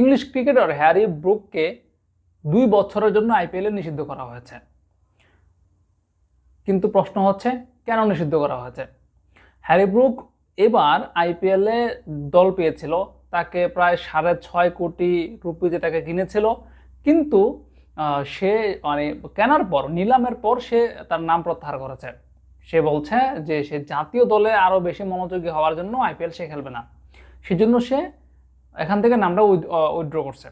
English cricketer Harry ব্রুককে দুই বছরের জন্য আইপিএলে নিষিদ্ধ করা হয়েছে। কিন্তু প্রশ্ন হচ্ছে, কেন নিষিদ্ধ করা হয়েছে? হ্যারি ব্রুক এবার আইপিএলে দল পেয়েছিল, তাকে প্রায় সাড়ে ছয় কোটি রুপি যে তাকে কিনেছিল, কিন্তু সে মানে কেনার পর, নিলামের পর সে তার নাম প্রত্যাহার করেছে। সে বলছে যে সে জাতীয় দলে আরও বেশি মনোযোগী হওয়ার জন্য আইপিএল সে খেলবে না। সেজন্য সে এখান থেকে নামটা উইথড্র করছে।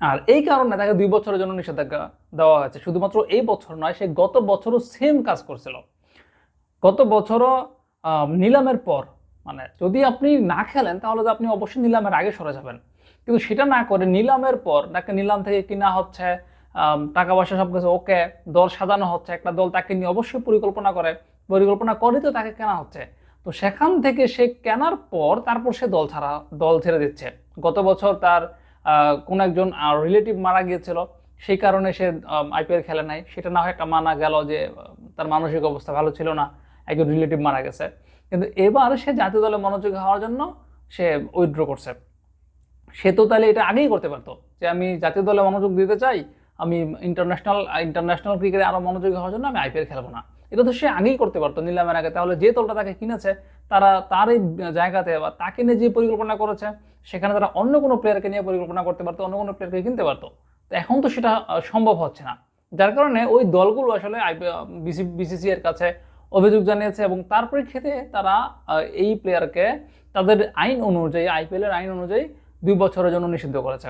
আর এই কারণে তাকে দুই বছরের জন্য নিষেধাজ্ঞা দেওয়া হয়েছে। শুধুমাত্র এই বছর নয়, সে গত বছরও সেম কাজ করছিল। গত বছরও নিলামের পর মানে যদি আপনি না খেলেন, তাহলে তো আপনি অবশ্যই নিলামের আগে সরে যাবেন। কিন্তু সেটা না করে নিলামের পর তাকে নিলাম থেকে কিনা হচ্ছে টাকা পয়সা সব কিছু ওকে দল সাজানো হচ্ছে, একটা দল তাকে নিয়ে অবশ্যই পরিকল্পনা করে। পরিকল্পনা করে তো তাকে কেনা হচ্ছে। তো সেখান থেকে সে কেনার পর তারপর সে দল ছাড়া, দল ছেড়ে দিচ্ছে। গত বছর তার কোন একজন রিলেটিভ মারা গিয়েছিল। সেই কারণে সে আইপিএল খেলে নাই। সেটা না হয় একটা মানা গেল যে তার মানসিক অবস্থা ভালো ছিল না, একজন রিলেটিভ মারা গেছে। কিন্তু এবার সে জাতীয় দলে মনোযোগী হওয়ার জন্য সে উইথড্র করছে। সে তো তাহলে এটা আগেই করতে পারতো যে, আমি জাতীয় দলে মনোযোগ দিতে চাই, আমি ইন্টারন্যাশনাল ইন্টারন্যাশনাল ক্রিকেটে আরও মনোযোগী হওয়ার জন্য আমি আইপিএল খেলব না। এটা তো সে আগেই করতে পারতো নিলামের আগে। তাহলে যে দলটা তাকে কিনেছে, তারা তার এই জায়গাতে বা তাকে নিয়ে যে পরিকল্পনা করেছে, সেখানে তারা অন্য কোনো প্লেয়ারকে নিয়ে পরিকল্পনা করতে পারতো, অন্য কোনো প্লেয়ারকে কিনতে পারতো। তো এখন তো সেটা সম্ভব হচ্ছে না। যার কারণে ওই দলগুলো আসলে বিসিসি এর কাছে অভিযোগ জানিয়েছে এবং তার পরিপ্রেক্ষিতে তারা এই প্লেয়ারকে তাদের আইন অনুযায়ী আইপিএল এর আইন অনুযায়ী দুই বছরের জন্য নিষিদ্ধ করেছে।